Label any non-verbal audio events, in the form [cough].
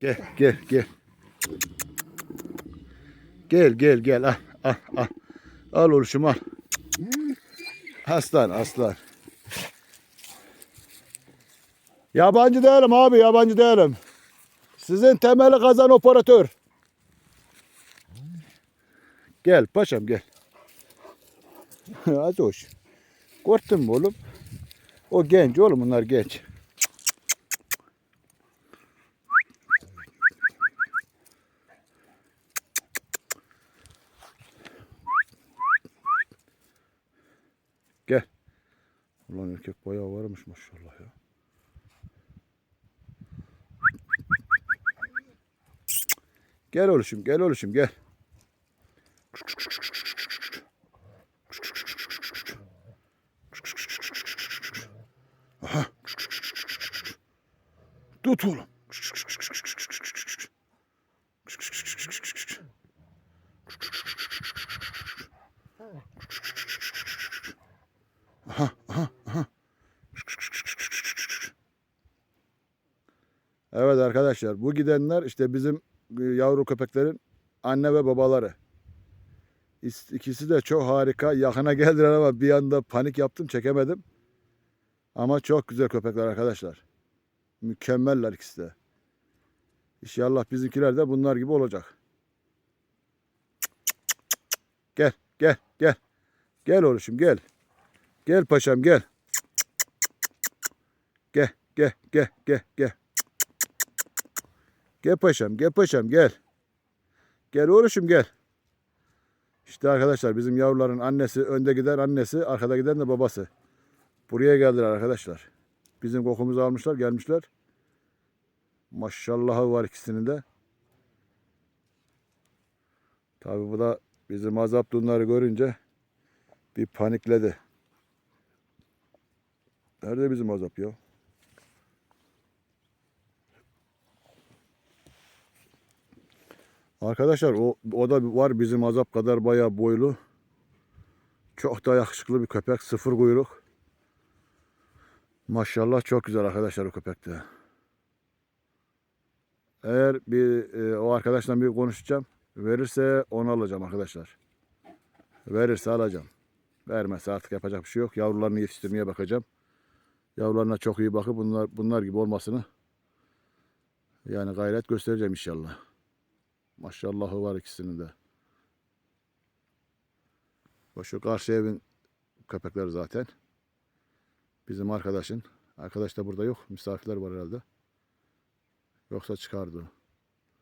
Gel gel gel. Gel gel gel al al al. Al oluşum al. Aslan aslan. Yabancı değilim abi yabancı değilim. Sizin temeli kazan operatör. Gel paşam gel. [laughs] Hadi hoş. Korktun mu oğlum? O genç oğlum bunlar genç. Gel. Ulan erkek bayağı varmış maşallah ya. Gel oluşum, gel oluşum, gel. Aha. Tut oğlum. Aha, aha, aha. Evet arkadaşlar bu gidenler işte bizim e, yavru köpeklerin anne ve babaları. İs- İkisi de çok harika. Yakına geldiler ama bir anda panik yaptım çekemedim. Ama çok güzel köpekler arkadaşlar. Mükemmeller ikisi de. İnşallah bizimkiler de bunlar gibi olacak. Gel gel gel. Gel oğlum gel. Gel paşam gel. Gel gel gel gel gel. Gel paşam gel paşam gel. Gel oğlum gel. İşte arkadaşlar bizim yavruların annesi önde giden annesi arkada giden de babası. Buraya geldiler arkadaşlar. Bizim kokumuzu almışlar gelmişler. Maşallahı var ikisinin de. Tabi bu da bizim azap bunları görünce bir panikledi. Nerede bizim azap ya? Arkadaşlar o, o da var bizim azap kadar bayağı boylu. Çok da yakışıklı bir köpek. Sıfır kuyruk. Maşallah çok güzel arkadaşlar o köpek de. Eğer bir e, o arkadaşla bir konuşacağım. Verirse onu alacağım arkadaşlar. Verirse alacağım. Vermezse artık yapacak bir şey yok. Yavrularını yetiştirmeye bakacağım. Yavrularına çok iyi bakıp bunlar bunlar gibi olmasını yani gayret göstereceğim inşallah. Maşallahı var ikisinin de. Bak Şu karşı evin köpekleri zaten. Bizim arkadaşın. Arkadaş da burada yok. Misafirler var herhalde. Yoksa çıkardı.